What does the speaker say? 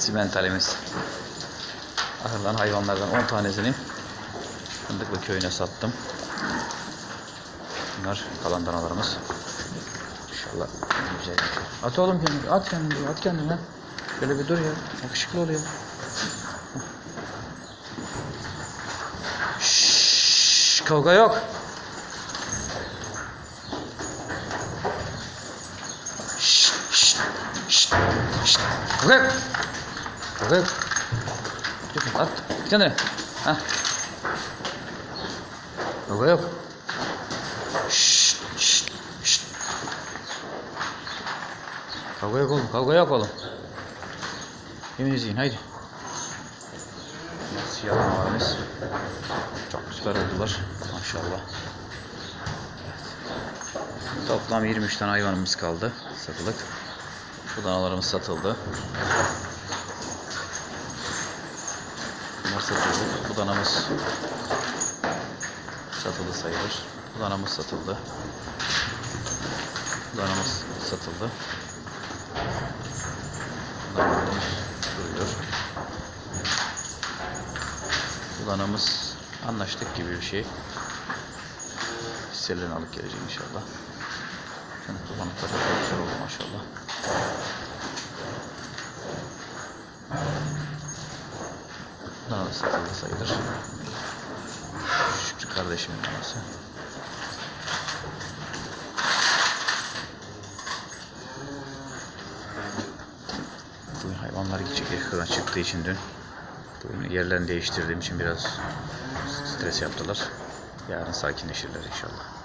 Simentalimiz. Ahırdan hayvanlardan 10 tanesini Fındıklı köyüne sattım. Bunlar kalan danalarımız. İnşallah güzel. At oğlum kendini. At kendini. At kendini. Şöyle bir dur ya. Yakışıklı oluyor. Şşş, kavga yok. Şşt, şşt, şşt. Kavga yok. Dur, At. Kendini. Hah. Kavga yok. Şşt, şşt, şşt. Kavga yok oğlum. Kavga yok oğlum. Yemin izleyin haydi. Siyah mavimiz. Çok süper oldular. Maşallah. Toplam 23 tane hayvanımız kaldı. Satılık. Bu danalarımız satıldı. Bunlar satıldı. Bu danamız satıldı sayılır. Bu danamız satıldı. Bu danamız satıldı. Danamız duruyor. Bu danamız anlaştık gibi bir şey. Hisselerini alıp geleceğim inşallah. Kanat kullanıkları çok güzel oldu maşallah. Da satıldı sayılır. Şükrü kardeşimin danası. Bugün hayvanlar gidecek yakından çıktığı için dün bugün yerlerini değiştirdiğim için biraz stres yaptılar. Yarın sakinleşirler inşallah.